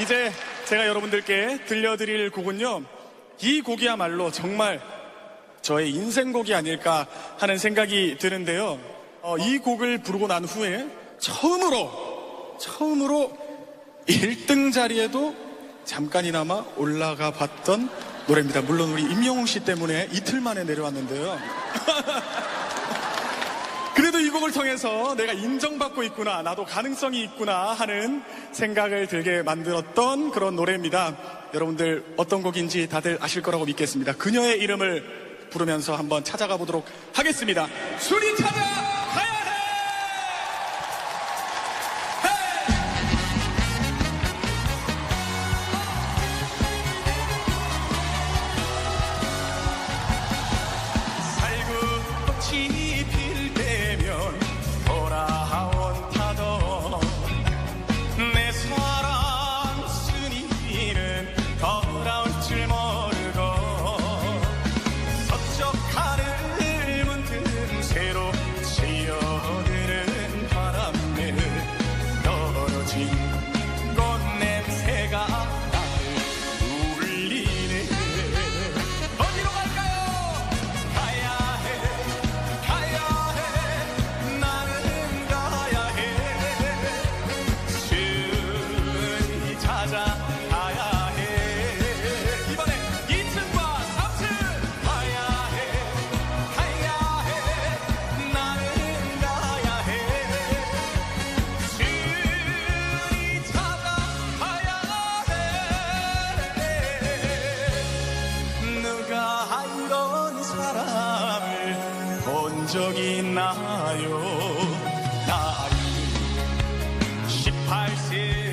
이제 제가 여러분들께 들려드릴 곡은요. 이 곡이야말로 정말 저의 인생곡이 아닐까 하는 생각이 드는데요. 어, 이 곡을 부르고 난 후에 처음으로, 처음으로 1등 자리에도 잠깐이나마 올라가 봤던 노래입니다. 물론 우리 임영웅 씨 때문에 이틀 만에 내려왔는데요. 그래도 이 곡을 통해서 내가 인정받고 있구나, 나도 가능성이 있구나 하는 생각을 들게 만들었던 그런 노래입니다. 여러분들 어떤 곡인지 다들 아실 거라고 믿겠습니다. 그녀의 이름을 부르면서 한번 찾아가 보도록 하겠습니다. 순이 찾아 가 적 있나요. 나이 18세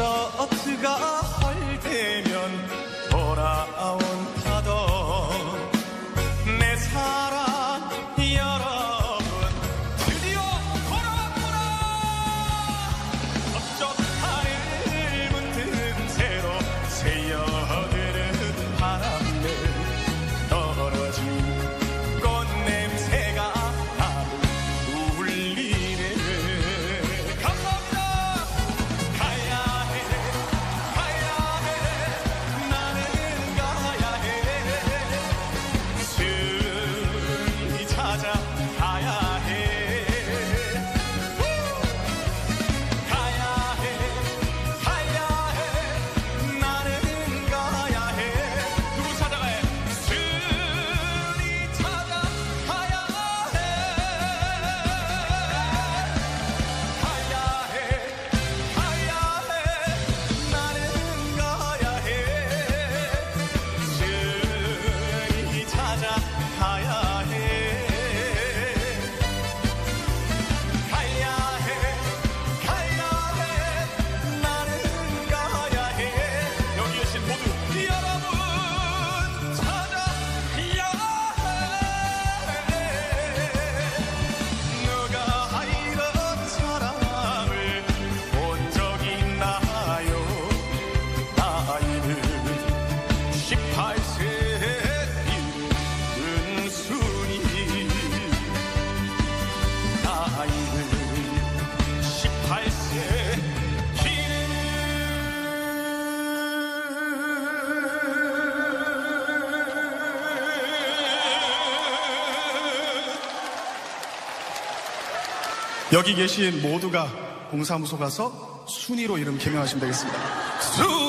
할 때면 돌아온 여기 계신 모두가 공사무소 가서 순위로 이름 개명하시면 되겠습니다. 순